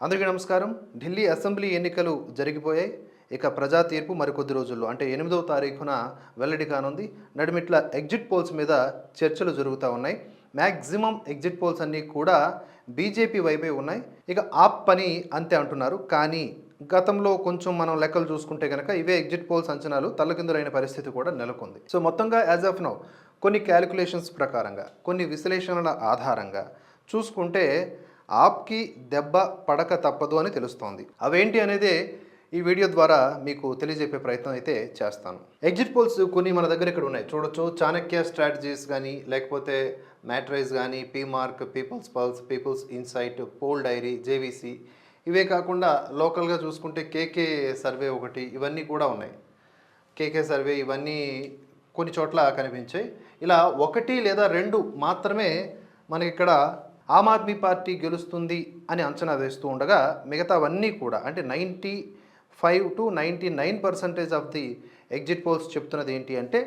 అందరికీ నమస్కారం. ఢిల్లీ అసెంబ్లీ ఎన్నికలు జరిగిపోయాయి. ఇక ప్రజా తీర్పు మరికొద్ది రోజుల్లో అంటే ఎనిమిదవ తారీఖున వెల్లడి కానుంది నడిమిట్ల ఎగ్జిట్ పోల్స్ మీద చర్చలు జరుగుతూ ఉన్నాయి. మ్యాక్సిమం ఎగ్జిట్ పోల్స్ అన్నీ కూడా బీజేపీ వైపే ఉన్నాయి. ఇక ఆప్ పని అంతే అంటున్నారు. కానీ గతంలో కొంచెం మనం లెక్కలు చూసుకుంటే కనుక ఇవే ఎగ్జిట్ పోల్స్ అంచనాలు తల్లకిందులైన పరిస్థితి కూడా నెలకొంది. సో మొత్తంగా యాజ్ ఆఫ్ నౌ కొన్ని క్యాలిక్యులేషన్స్ ప్రకారంగా కొన్ని విశ్లేషణల ఆధారంగా చూసుకుంటే ఆప్కి దెబ్బ పడక తప్పదు అని తెలుస్తోంది. అవేంటి అనేది ఈ వీడియో ద్వారా మీకు తెలియజెప్పే ప్రయత్నం అయితే చేస్తాను. ఎగ్జిట్ పోల్స్ కొన్ని మన దగ్గర ఇక్కడ ఉన్నాయి. చూడొచ్చు. చాణక్య స్ట్రాటజీస్ కానీ లేకపోతే మ్యాట్రైజ్ కానీ P Marq People's Pulse People's Insight Poll Diary JVC ఇవే కాకుండా లోకల్గా చూసుకుంటే కేకే సర్వే ఒకటి ఇవన్నీ కూడా ఉన్నాయి. కేకే సర్వే ఇవన్నీ కొన్ని చోట్ల కనిపించాయి. ఇలా ఒకటి లేదా రెండు మాత్రమే మనకి ఇక్కడ ఆమ్ ఆద్మీ పార్టీ గెలుస్తుంది అని అంచనా వేస్తూ ఉండగా మిగతావన్నీ కూడా అంటే ninety five to ninety nine percentage of the exit polls చెప్తున్నది ఏంటి అంటే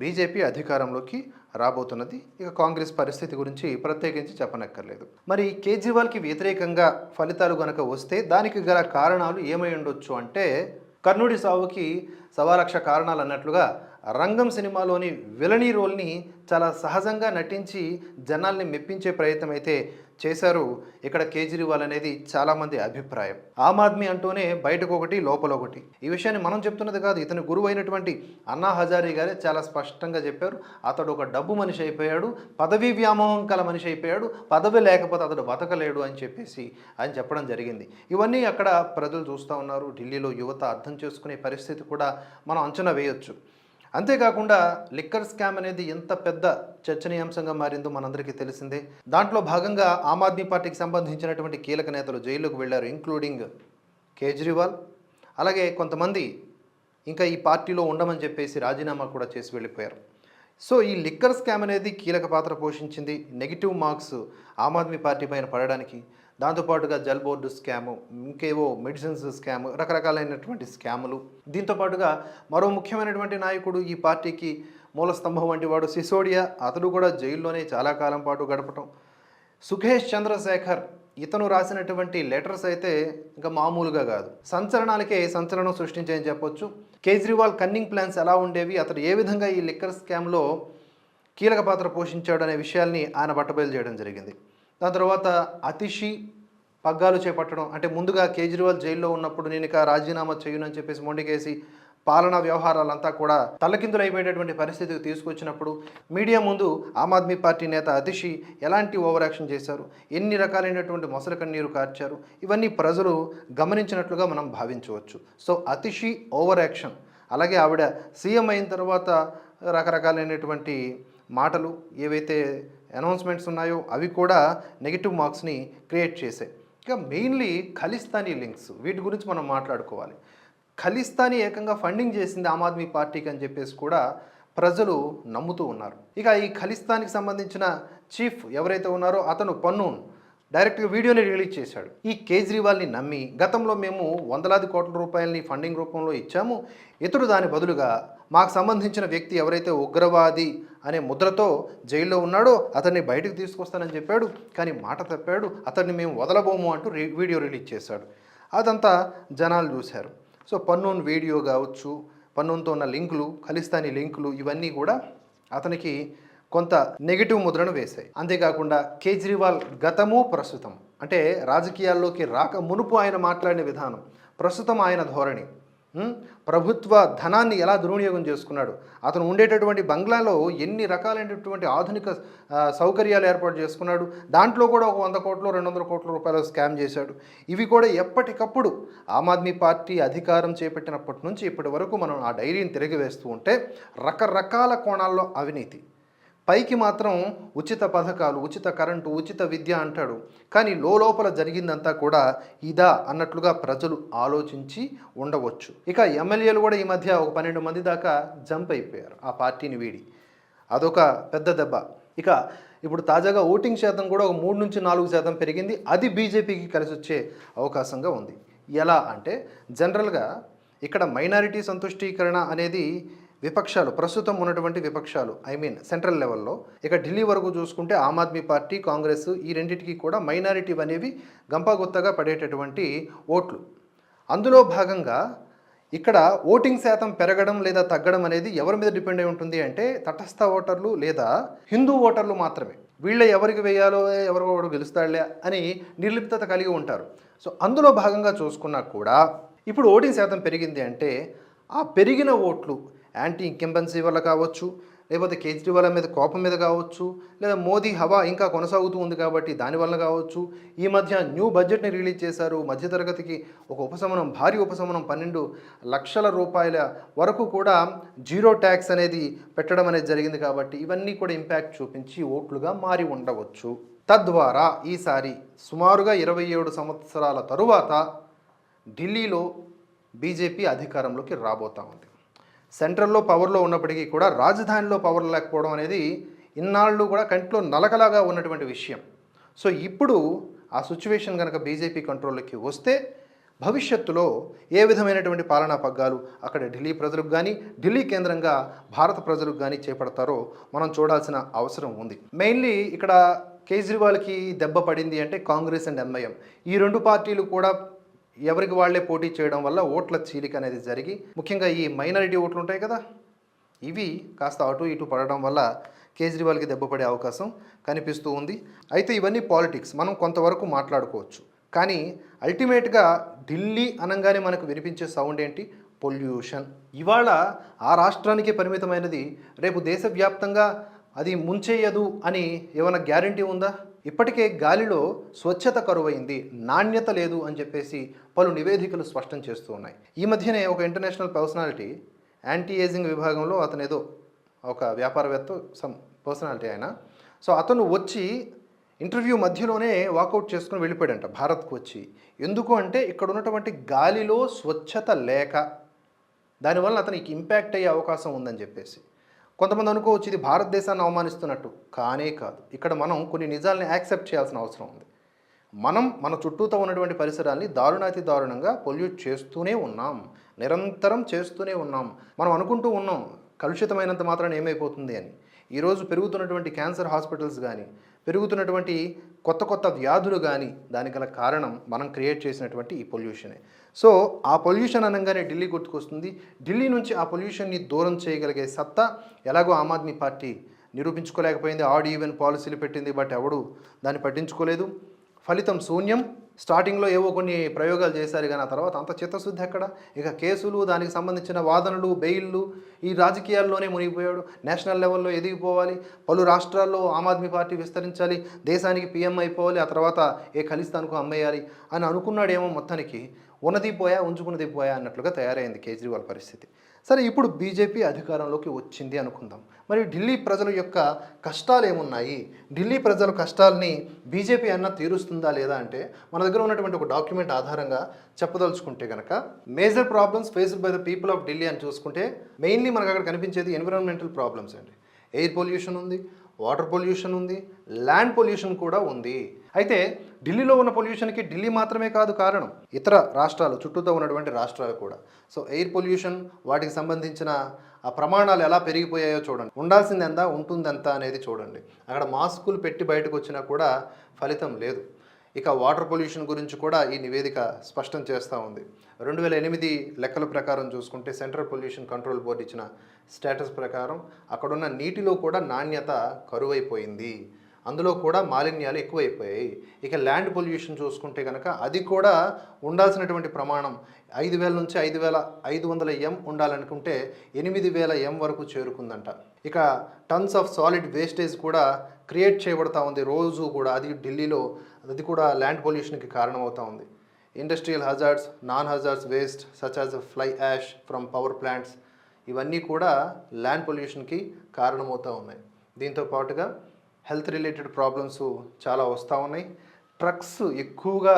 బీజేపీ అధికారంలోకి రాబోతున్నది. ఇక కాంగ్రెస్ పరిస్థితి గురించి ప్రత్యేకించి చెప్పనక్కర్లేదు. మరి కేజ్రీవాల్కి వ్యతిరేకంగా ఫలితాలు గనక వస్తే దానికి గల కారణాలు ఏమై ఉండొచ్చు అంటే కర్ణుడి సావుకి సవా లక్ష కారణాలు అన్నట్లుగా రంగం సినిమాలోని విలనీ రోల్ని చాలా సహజంగా నటించి జనాల్ని మెప్పించే ప్రయత్నం అయితే చేశారు. ఇక్కడ కేజ్రీవాల్ అనేది చాలామంది అభిప్రాయం. ఆమ్ ఆద్మీ అంటూనే బయటకు ఒకటి లోపల ఒకటి. ఈ విషయాన్ని మనం చెప్తున్నది కాదు ఇతని గురువు అయినటువంటి అన్నా హజారీ గారే చాలా స్పష్టంగా చెప్పారు. అతడు ఒక డబ్బు మనిషి అయిపోయాడు పదవీ వ్యామోహం కల మనిషి అయిపోయాడు పదవి లేకపోతే అతడు బతకలేడు అని చెప్పేసి ఆయన చెప్పడం జరిగింది. ఇవన్నీ అక్కడ ప్రజలు చూస్తూ ఉన్నారు. ఢిల్లీలో యువత అర్థం చేసుకునే పరిస్థితి కూడా మనం అంచనా వేయొచ్చు. అంతేకాకుండా లిక్కర్ స్కామ్ అనేది ఎంత పెద్ద చర్చనీయాంశంగా మారిందో మనందరికీ తెలిసిందే. దాంట్లో భాగంగా ఆమ్ ఆద్మీ పార్టీకి సంబంధించినటువంటి కీలక నేతలు జైలుకు వెళ్ళారు ఇంక్లూడింగ్ కేజ్రీవాల్. అలాగే కొంతమంది ఇంకా ఈ పార్టీలో ఉండమని చెప్పేసి రాజీనామా కూడా చేసి వెళ్ళిపోయారు. సో ఈ లిక్కర్ స్కామ్ అనేది కీలక పాత్ర పోషించింది. Negative marks Aam Aadmi Party పైన పడడానికి దాంతోపాటుగా జల్ బోర్డు స్కాము ఇంకేవో మెడిసిన్స్ స్కామ్ రకరకాలైనటువంటి స్కాములు. దీంతో పాటుగా మరో ముఖ్యమైనటువంటి నాయకుడు ఈ పార్టీకి మూలస్తంభం వంటి వాడు సిసోడియా. అతడు కూడా జైల్లోనే చాలా కాలం పాటు గడపటం. సుఖేష్ చంద్రశేఖర్ ఇతను రాసినటువంటి లెటర్స్ అయితే ఇంకా మామూలుగా కాదు. సంచలనాలకే సంచలనం సృష్టించాయని చెప్పొచ్చు. కేజ్రీవాల్ కన్నింగ్ ప్లాన్స్ ఎలా ఉండేవి అతడు ఏ విధంగా ఈ లిక్కర్ స్కామ్లో కీలక పాత్ర పోషించాడు అనే విషయాల్ని ఆయన బట్టబయలు చేయడం జరిగింది. దాని తర్వాత అతిషి పగ్గాలు చేపట్టడం. అంటే ముందుగా కేజ్రీవాల్ జైల్లో ఉన్నప్పుడు నేను ఇక రాజీనామా చేయను అని చెప్పేసి మొండికేసి పాలనా వ్యవహారాలంతా కూడా తలకిందులైపోయేటటువంటి పరిస్థితికి తీసుకొచ్చినప్పుడు మీడియా ముందు ఆమ్ ఆద్మీ పార్టీ నేత అతిషి ఎలాంటి ఓవర్ యాక్షన్ చేశారు? ఎన్ని రకాలైనటువంటి మొసలి కన్నీరు కార్చారు? ఇవన్నీ ప్రజలు గమనించినట్లుగా మనం భావించవచ్చు. So Atishi over action. అలాగే ఆవిడ సీఎం అయిన తర్వాత రకరకాలైనటువంటి మాటలు ఏవైతే అనౌన్స్మెంట్స్ ఉన్నాయో అవి కూడా నెగిటివ్ మార్క్స్ని క్రియేట్ చేశాయి ఇక మెయిన్లీ ఖలిస్తానీ లింక్స్ వీటి గురించి మనం మాట్లాడుకోవాలి. ఖలిస్తానీ ఏకంగా ఫండింగ్ చేసింది ఆమ్ ఆద్మీ పార్టీకి అని చెప్పేసి కూడా ప్రజలు నమ్ముతూ ఉన్నారు. ఇక ఈ ఖలిస్తాన్కి సంబంధించిన చీఫ్ ఎవరైతే ఉన్నారో అతను పన్నూన్ డైరెక్ట్గా వీడియోని రిలీజ్ చేశాడు. ఈ కేజ్రీవాల్ని నమ్మి గతంలో మేము వందలాది కోట్ల రూపాయలని ఫండింగ్ రూపంలో ఇచ్చాము. ఇతడు దాని బదులుగా మాకు సంబంధించిన వ్యక్తి ఎవరైతే ఉగ్రవాది అనే ముద్రతో జైల్లో ఉన్నాడో అతన్ని బయటకు తీసుకొస్తానని చెప్పాడు. కానీ మాట తప్పాడు. అతన్ని మేము వదలబోము అంటూ రి- వీడియో రిలీజ్ చేశాడు. అదంతా జనాలు చూశారు. సో పన్నూన్ వీడియో కావచ్చు పన్నూన్తో ఉన్న లింకులు ఖలిస్తానీ లింకులు ఇవన్నీ కూడా అతనికి కొంత నెగిటివ్ ముద్రను వేశాయి. అంతేకాకుండా కేజ్రీవాల్ గతము ప్రస్తుతం. అంటే రాజకీయాల్లోకి రాక మునుపు ఆయన మాట్లాడిన విధానం ప్రస్తుతం ఆయన ధోరణి. ప్రభుత్వ ధనాన్ని ఎలా దుర్వినియోగం చేసుకున్నాడు? అతను ఉండేటటువంటి బంగ్లాలో ఎన్ని రకాలైనటువంటి ఆధునిక సౌకర్యాలు ఏర్పాటు చేసుకున్నాడు? దాంట్లో కూడా ఒక వంద కోట్లు రెండు వందల కోట్ల రూపాయలు స్కామ్ చేశాడు. ఇవి కూడా ఎప్పటికప్పుడు ఆమ్ ఆద్మీ పార్టీ అధికారం చేపట్టినప్పటి నుంచి ఇప్పటి వరకు మనం ఆ డైరీని తిరగవేస్తూ ఉంటే రకరకాల కోణాల్లో అవినీతి. పైకి మాత్రం ఉచిత పథకాలు ఉచిత కరెంటు ఉచిత విద్య అంటాడు. కానీ లోపల జరిగిందంతా కూడా ఇదా అన్నట్లుగా ప్రజలు ఆలోచించి ఉండవచ్చు. ఇక ఎమ్మెల్యేలు కూడా ఈ మధ్య ఒక పన్నెండు మంది దాకా జంప్ అయిపోయారు. ఆ పార్టీని వీడి. అదొక పెద్ద దెబ్బ. ఇక ఇప్పుడు తాజాగా ఓటింగ్ శాతం కూడా ఒక మూడు నుంచి నాలుగు శాతం పెరిగింది. అది బీజేపీకి కలిసి వచ్చే అవకాశంగా ఉంది. ఎలా అంటే జనరల్గా ఇక్కడ మైనారిటీ సంతుష్టీకరణ అనేది విపక్షాలు ప్రస్తుతం ఉన్నటువంటి విపక్షాలు ఐ మీన్ సెంట్రల్ లెవెల్లో ఇక ఢిల్లీ వరకు చూసుకుంటే ఆమ్ ఆద్మీ పార్టీ కాంగ్రెస్ ఈ రెండింటికి కూడా మైనారిటీ అనేవి గంపగుత్తగా పడేటటువంటి ఓట్లు. అందులో భాగంగా ఇక్కడ ఓటింగ్ శాతం పెరగడం లేదా తగ్గడం అనేది ఎవరి మీద డిపెండ్ అయి ఉంటుంది అంటే తటస్థ ఓటర్లు లేదా హిందూ ఓటర్లు మాత్రమే. వీళ్ళ ఎవరికి వేయాలో ఎవరు గెలుస్తాడులే అని నిర్లిప్తత కలిగి ఉంటారు. సో అందులో భాగంగా చూసుకున్నా కూడా ఇప్పుడు ఓటింగ్ శాతం పెరిగింది అంటే ఆ పెరిగిన ఓట్లు యాంటీ ఇంకెంబెన్సీ వల్ల కావచ్చు లేకపోతే కేజ్రీవాల్ మీద కోపం మీద కావచ్చు లేదా మోదీ హవా ఇంకా కొనసాగుతూ ఉంది కాబట్టి దానివల్ల కావచ్చు. ఈ మధ్య న్యూ బడ్జెట్ని రిలీజ్ చేశారు. మధ్యతరగతికి ఒక ఉపశమనం భారీ ఉపశమనం పన్నెండు లక్షల రూపాయల వరకు కూడా జీరో ట్యాక్స్ అనేది పెట్టడం అనేది జరిగింది కాబట్టి ఇవన్నీ కూడా ఇంపాక్ట్ చూపించి ఓట్లుగా మారి ఉండవచ్చు. తద్వారా ఈసారి సుమారుగా ఇరవై ఏడు సంవత్సరాల తరువాత ఢిల్లీలో బీజేపీ అధికారంలోకి రాబోతా ఉంది. సెంట్రల్లో పవర్లో ఉన్నప్పటికీ కూడా రాజధానిలో పవర్ లేకపోవడం అనేది ఇన్నాళ్ళు కూడా కంట్లో నలకలాగా ఉన్నటువంటి విషయం. సో ఇప్పుడు ఆ సిచ్యువేషన్ కనుక బీజేపీ కంట్రోల్లోకి వస్తే భవిష్యత్తులో ఏ విధమైనటువంటి పాలనా పగ్గాలు అక్కడ ఢిల్లీ ప్రజలకు కానీ ఢిల్లీ కేంద్రంగా భారత ప్రజలకు కానీ చేపడతారో మనం చూడాల్సిన అవసరం ఉంది. మెయిన్లీ ఇక్కడ కేజ్రీవాల్కి దెబ్బ పడింది అంటే కాంగ్రెస్ అండ్ ఎంఐఎం. ఈ రెండు పార్టీలు కూడా ఎవరికి వాళ్ళే పోటీ చేయడం వల్ల ఓట్ల చీలిక అనేది జరిగి ముఖ్యంగా ఈ మైనారిటీ ఓట్లు ఉంటాయి కదా ఇవి కాస్త అటు ఇటు పడడం వల్ల కేజ్రీవాల్కి దెబ్బపడే అవకాశం కనిపిస్తూ ఉంది. అయితే ఇవన్నీ పాలిటిక్స్ మనం కొంతవరకు మాట్లాడుకోవచ్చు. కానీ అల్టిమేట్గా ఢిల్లీ అనగానే మనకు వినిపించే సౌండ్ ఏంటి? పొల్యూషన్. ఇవాళ ఆ రాష్ట్రానికే పరిమితమైనది రేపు దేశవ్యాప్తంగా అది ముంచేయదు అని ఏమైనా గ్యారంటీ ఉందా? ఇప్పటికే గాలిలో స్వచ్ఛత కరువైంది నాణ్యత లేదు అని చెప్పేసి పలు నివేదికలు స్పష్టం చేస్తూ ఉన్నాయి. ఈ మధ్యనే ఒక ఇంటర్నేషనల్ పర్సనాలిటీ యాంటీ ఏజింగ్ విభాగంలో అతను ఏదో ఒక వ్యాపారవేత్త సమ్ పర్సనాలిటీ ఆయన. సో అతను వచ్చి ఇంటర్వ్యూ మధ్యలోనే వాకౌట్ చేసుకుని వెళ్ళిపోయాడంట భారత్కు వచ్చి. ఎందుకు అంటే ఇక్కడ ఉన్నటువంటి గాలిలో స్వచ్ఛత లేక దానివల్ల అతనికి ఇంపాక్ట్ అయ్యే అవకాశం ఉందని చెప్పేసి. కొంతమంది అనుకోవచ్చు ఇది భారతదేశాన్ని అవమానిస్తున్నట్టు. కానే కాదు. ఇక్కడ మనం కొన్ని నిజాల్ని యాక్సెప్ట్ చేయాల్సిన అవసరం ఉంది. మనం మన చుట్టూతో ఉన్నటువంటి పరిసరాల్ని దారుణాతి దారుణంగా పొల్యూట్ చేస్తూనే ఉన్నాం. నిరంతరం చేస్తూనే ఉన్నాం. మనం అనుకుంటూ ఉన్నాం కలుషితమైనంత మాత్రాన ఏమైపోతుంది అని. ఈరోజు పెరుగుతున్నటువంటి క్యాన్సర్ హాస్పిటల్స్ కానీ పెరుగుతున్నటువంటి కొత్త కొత్త వ్యాధులు కానీ దానికి గల కారణం మనం క్రియేట్ చేసినటువంటి ఈ పొల్యూషనే. సో ఆ పొల్యూషన్ అనగానే ఢిల్లీ గుర్తుకొస్తుంది. ఢిల్లీ నుంచి ఆ పొల్యూషన్ని దూరం చేయగలిగే సత్తా ఎలాగో ఆమ్ ఆద్మీ పార్టీ నిరూపించుకోలేకపోయింది. ఆడ్ ఈవెన్ పాలసీలు పెట్టింది బట్ ఎవడు దాన్ని పట్టించుకోలేదు. ఫలితం శూన్యం. స్టార్టింగ్లో ఏవో కొన్ని ప్రయోగాలు చేశారు కానీ ఆ తర్వాత అంత చిత్తశుద్ధి ఎక్కడ? ఇక కేసులు దానికి సంబంధించిన వాదనలు బెయిల్లు ఈ రాజకీయాల్లోనే మునిగిపోయాడు. నేషనల్ లెవెల్లో ఎదిగిపోవాలి. పలు రాష్ట్రాల్లో ఆమ్ ఆద్మీ పార్టీ విస్తరించాలి. దేశానికి పీఎం అయిపోవాలి. ఆ తర్వాత ఏ ఖలిస్తాన్కు అమ్మేయాలి అని అనుకున్నాడేమో మొత్తానికి. ఉన్నది పోయా ఉంచుకున్నది పోయా అన్నట్లుగా తయారైంది కేజ్రీవాల్ పరిస్థితి. సరే ఇప్పుడు బీజేపీ అధికారంలోకి వచ్చింది అనుకుందాం. మరి ఢిల్లీ ప్రజల యొక్క కష్టాలు ఏమున్నాయి? ఢిల్లీ ప్రజల కష్టాలని బీజేపీ అన్న తీరుస్తుందా లేదా అంటే మన దగ్గర ఉన్నటువంటి ఒక డాక్యుమెంట్ ఆధారంగా చెప్పదలుచుకుంటే కనుక major problems faced by the people of Delhi అని చూసుకుంటే మెయిన్లీ మనకు అక్కడ కనిపించేది ఎన్విరాన్మెంటల్ ప్రాబ్లమ్స్ అండి. ఎయిర్ పొల్యూషన్ ఉంది వాటర్ పొల్యూషన్ ఉంది ల్యాండ్ పొల్యూషన్ కూడా ఉంది. అయితే ఢిల్లీలో ఉన్న పొల్యూషన్కి ఢిల్లీ మాత్రమే కాదు కారణం ఇతర రాష్ట్రాలు చుట్టూతో ఉన్నటువంటి రాష్ట్రాలు కూడా. సో ఎయిర్ పొల్యూషన్ వాటికి సంబంధించిన ఆ ప్రమాణాలు ఎలా పెరిగిపోయాయో చూడండి. ఉండాల్సింది ఎంత? ఉంటుంది ఎంత అనేది చూడండి. అక్కడ మాస్కులు పెట్టి బయటకు వచ్చినా కూడా ఫలితం లేదు. ఇక వాటర్ పొల్యూషన్ గురించి కూడా ఈ నివేదిక స్పష్టం చేస్తూ ఉంది. రెండు వేల ఎనిమిది లెక్కల ప్రకారం చూసుకుంటే సెంట్రల్ పొల్యూషన్ కంట్రోల్ బోర్డు ఇచ్చిన స్టేటస్ ప్రకారం అక్కడున్న నీటిలో కూడా నాణ్యత కరువైపోయింది. అందులో కూడా మాలిన్యాలు ఎక్కువైపోయాయి. ఇక ల్యాండ్ పొల్యూషన్ చూసుకుంటే కనుక అది కూడా ఉండాల్సినటువంటి ప్రమాణం ఐదు వేల నుంచి ఐదు వేల ఐదు వందల ఎం ఉండాలనుకుంటే ఎనిమిది వేల ఎం వరకు చేరుకుందంట. ఇక టన్స్ ఆఫ్ సాలిడ్ వేస్టేజ్ కూడా క్రియేట్ చేయబడతా ఉంది. రోజు కూడా అది ఢిల్లీలో అది కూడా ల్యాండ్ పొల్యూషన్కి కారణమవుతా ఉంది. Industrial hazards non hazards waste such as fly ash from power plants ఇవన్నీ కూడా ల్యాండ్ పొల్యూషన్కి కారణమవుతూ ఉన్నాయి. దీంతో పాటుగా హెల్త్ రిలేటెడ్ ప్రాబ్లమ్స్ చాలా వస్తూ ఉన్నాయి. ట్రక్స్ ఎక్కువగా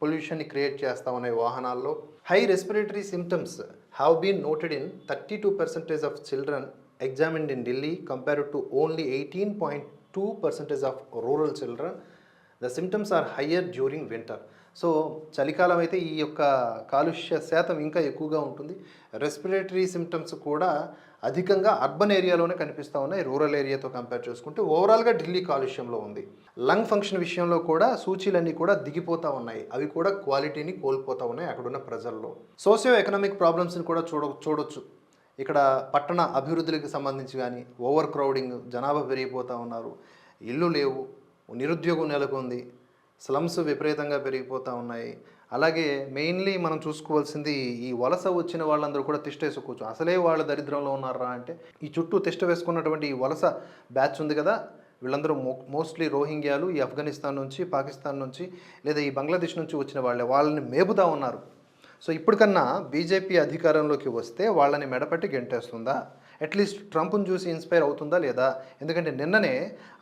పొల్యూషన్ని క్రియేట్ చేస్తూ ఉన్నాయి వాహనాల్లో. High respiratory symptoms have been noted in thirty two percentage of children examined in Delhi compared to only eighteen point two percentage of rural children the symptoms are higher during winter so చలికాలం అయితే ఈ యొక్క కాలుష్య శాతం ఇంకా ఎక్కువగా ఉంటుంది. Respiratory symptoms కూడా అధికంగా అర్బన్ ఏరియాలోనే కనిపిస్తూ ఉన్నాయి రూరల్ ఏరియాతో కంపేర్ చేసుకుంటే. ఓవరాల్గా ఢిల్లీ కాలుష్యంలో ఉంది. లంగ్ ఫంక్షన్ విషయంలో కూడా సూచీలన్నీ కూడా దిగిపోతూ ఉన్నాయి. అవి కూడా క్వాలిటీని కోల్పోతూ ఉన్నాయి అక్కడున్న ప్రజల్లో. సోషియో ఎకనామిక్ ప్రాబ్లమ్స్ని కూడా చూడ చూడొచ్చు. ఇక్కడ పట్టణ అభివృద్ధులకు సంబంధించి కానీ ఓవర్ క్రౌడింగ్ జనాభా పెరిగిపోతూ ఉన్నారు. ఇల్లు లేవు నిరుద్యోగం నెలకొంది. స్లమ్స్ విపరీతంగా పెరిగిపోతూ ఉన్నాయి. అలాగే మెయిన్లీ మనం చూసుకోవాల్సింది ఈ వలస వచ్చిన వాళ్ళందరూ కూడా తిష్ట వేసుకోవచ్చు. అసలే వాళ్ళు దరిద్రంలో ఉన్నారా అంటే ఈ చుట్టూ తిష్ట వేసుకున్నటువంటి ఈ వలస బ్యాచ్ ఉంది కదా వీళ్ళందరూ మో మోస్ట్లీ రోహింగ్యాలు ఈ ఆఫ్ఘనిస్తాన్ నుంచి పాకిస్తాన్ నుంచి లేదా ఈ బంగ్లాదేశ్ నుంచి వచ్చిన వాళ్ళే వాళ్ళని మేపుదా ఉన్నారు. సో ఇప్పటికన్నా బీజేపీ అధికారంలోకి వస్తే వాళ్ళని మెడపట్టి గెంటేస్తుందా? అట్లీస్ట్ ట్రంప్ను చూసి ఇన్స్పైర్ అవుతుందా లేదా? ఎందుకంటే నిన్ననే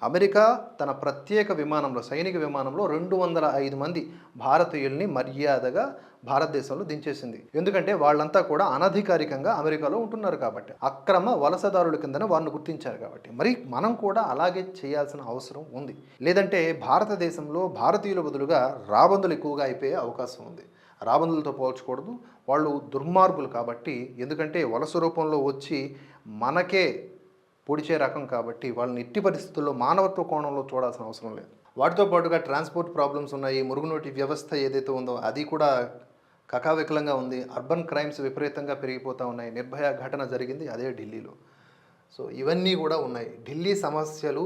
అమెరికా తన ప్రత్యేక విమానంలో సైనిక విమానంలో రెండు వందల ఐదు మంది భారతీయుల్ని మర్యాదగా భారతదేశంలో దించేసింది. ఎందుకంటే వాళ్ళంతా కూడా అనధికారికంగా అమెరికాలో ఉంటున్నారు కాబట్టి అక్రమ వలసదారుల కిందనే వారిని గుర్తించారు కాబట్టి. మరి మనం కూడా అలాగే చేయాల్సిన అవసరం ఉంది. లేదంటే భారతదేశంలో భారతీయుల బదులుగా రాబందులు ఎక్కువగా అయిపోయే అవకాశం ఉంది. రాబందులతో పోల్చకూడదు. వాళ్ళు దుర్మార్గులు కాబట్టి ఎందుకంటే వలస రూపంలో వచ్చి మనకే పొడిచే రకం కాబట్టి వాళ్ళని ఎట్టి పరిస్థితుల్లో మానవత్వ కోణంలో చూడాల్సిన అవసరం లేదు. వాటితో పాటుగా ట్రాన్స్పోర్ట్ ప్రాబ్లమ్స్ ఉన్నాయి. మురుగునోటి వ్యవస్థ ఏదైతే ఉందో అది కూడా కకావికలంగా ఉంది. అర్బన్ క్రైమ్స్ విపరీతంగా పెరిగిపోతూ ఉన్నాయి. నిర్భయ ఘటన జరిగింది అదే ఢిల్లీలో. సో ఇవన్నీ కూడా ఉన్నాయి. ఢిల్లీ సమస్యలు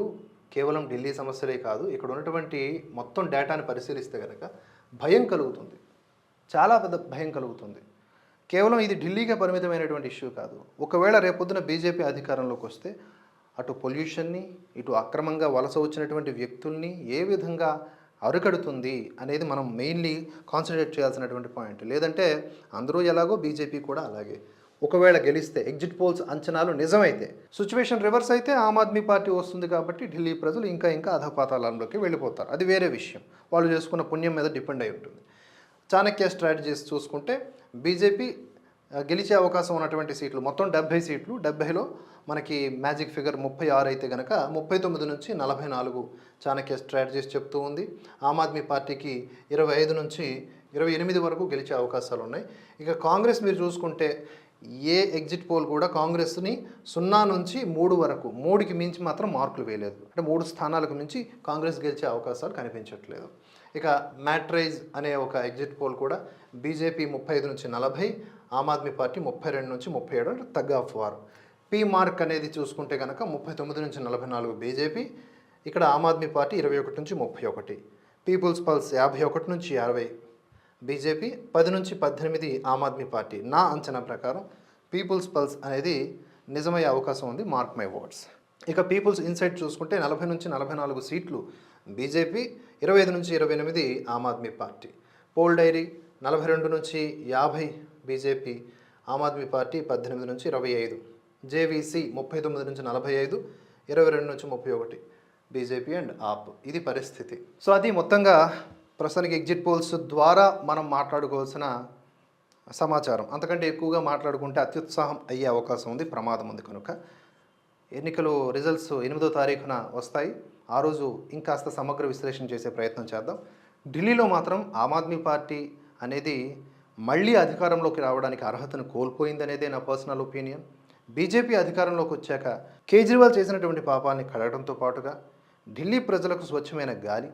కేవలం ఢిల్లీ సమస్యలే కాదు. ఇక్కడ ఉన్నటువంటి మొత్తం డేటాని పరిశీలిస్తే కనుక భయం కలుగుతుంది. చాలా పెద్ద భయం కలుగుతుంది. కేవలం ఇది ఢిల్లీకే పరిమితమైనటువంటి ఇష్యూ కాదు. ఒకవేళ రేపొద్దున బీజేపీ అధికారంలోకి వస్తే అటు పొల్యూషన్ని ఇటు అక్రమంగా వలస వచ్చినటువంటి వ్యక్తుల్ని ఏ విధంగా అరికడుతుంది అనేది మనం మెయిన్లీ కాన్సన్ట్రేట్ చేయాల్సినటువంటి పాయింట్. లేదంటే అందరూ ఎలాగో బీజేపీ కూడా అలాగే. ఒకవేళ గెలిస్తే ఎగ్జిట్ పోల్స్ అంచనాలు నిజమైతే. సిచ్యువేషన్ రివర్స్ అయితే ఆమ్ ఆద్మీ పార్టీ వస్తుంది కాబట్టి ఢిల్లీ ప్రజలు ఇంకా ఇంకా అధపాతాళంలోకి వెళ్ళిపోతారు. అది వేరే విషయం. వాళ్ళు చేసుకున్న పుణ్యం మీద డిపెండ్ అయి ఉంటుంది. చాణక్య స్ట్రాటజీస్ చూసుకుంటే బీజేపీ గెలిచే అవకాశం ఉన్నటువంటి సీట్లు మొత్తం డెబ్బై సీట్లు. డెబ్బైలో మనకి మ్యాజిక్ ఫిగర్ ముప్పై ఆరు అయితే కనుక ముప్పై తొమ్మిది నుంచి నలభై నాలుగు చాణక్య స్ట్రాటజీస్ చెప్తూ ఉంది. ఆమ్ ఆద్మీ పార్టీకి ఇరవై ఐదు నుంచి ఇరవై ఎనిమిది వరకు గెలిచే అవకాశాలు ఉన్నాయి. ఇక కాంగ్రెస్ మీరు చూసుకుంటే ఏ ఎగ్జిట్ పోల్ కూడా కాంగ్రెస్ని సున్నా నుంచి మూడు వరకు మూడుకి మించి మాత్రం మార్కులు వేయలేదు. అంటే మూడు స్థానాలకు మించి కాంగ్రెస్ గెలిచే అవకాశాలు కనిపించట్లేదు. ఇక మ్యాట్రైజ్ అనే ఒక ఎగ్జిట్ పోల్ కూడా బీజేపీ ముప్పై ఐదు నుంచి నలభై ఆమ్ ఆద్మీ పార్టీ ముప్పై రెండు నుంచి ముప్పై ఏడు అంటే తగ్గ ఆఫ్ వార్ పీ మార్క్ అనేది చూసుకుంటే కనుక ముప్పై తొమ్మిది నుంచి నలభై నాలుగు బీజేపీ ఇక్కడ ఆమ్ ఆద్మీ పార్టీ ఇరవై ఒకటి నుంచి ముప్పై ఒకటి పీపుల్స్ పల్స్ యాభై ఒకటి నుంచి అరవై బీజేపీ పది నుంచి పద్దెనిమిది ఆమ్ ఆద్మీ పార్టీ. నా అంచనా ప్రకారం పీపుల్స్ పల్స్ అనేది నిజమయ్యే అవకాశం ఉంది మార్క్ మై వర్డ్స్. ఇక పీపుల్స్ ఇన్సైట్ చూసుకుంటే నలభై నుంచి నలభై నాలుగు సీట్లు బీజేపీ ఇరవై ఐదు నుంచి ఇరవై ఎనిమిది Aam Aadmi Party. Poll Diary నలభై రెండు నుంచి యాభై బీజేపీ ఆమ్ ఆద్మీ పార్టీ పద్దెనిమిది నుంచి ఇరవై ఐదు. జేవీసీ ముప్పై తొమ్మిది నుంచి నలభై ఐదు ఇరవై రెండు నుంచి ముప్పై ఒకటి. BJP and AAP. ఇది పరిస్థితి. సో అది మొత్తంగా ప్రస్తుతానికి ఎగ్జిట్ పోల్స్ ద్వారా మనం మాట్లాడుకోవాల్సిన సమాచారం. అంతకంటే ఎక్కువగా మాట్లాడుకుంటే అత్యుత్సాహం అయ్యే అవకాశం ఉంది ప్రమాదం ఉంది కనుక. ఎన్నికలు రిజల్ట్స్ ఎనిమిదో తారీఖున వస్తాయి. ఆ రోజు ఇంకాస్త సమగ్ర విశ్లేషణ చేసే ప్రయత్నం చేద్దాం. ఢిల్లీలో మాత్రం ఆమ్ ఆద్మీ పార్టీ అనేది మళ్ళీ అధికారంలోకి రావడానికి అర్హతను కోల్పోయిందనేదే నా పర్సనల్ ఒపీనియన్. బీజేపీ అధికారంలోకి వచ్చాక కేజ్రీవాల్ చేసినటువంటి పాపాలని కడగడంతో పాటుగా ఢిల్లీ ప్రజలకు స్వచ్ఛమైన గాలి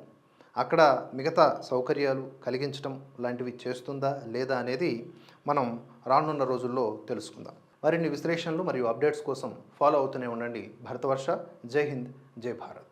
అక్కడ మిగతా సౌకర్యాలు కలిగించడం లాంటివి చేస్తుందా లేదా అనేది మనం రానున్న రోజుల్లో తెలుసుకుందాం. మరిన్ని విశ్లేషణలు మరియు అప్డేట్స్ కోసం ఫాలో అవుతూనే ఉండండి. భరతవర్ష జై హింద్ జై భారత్.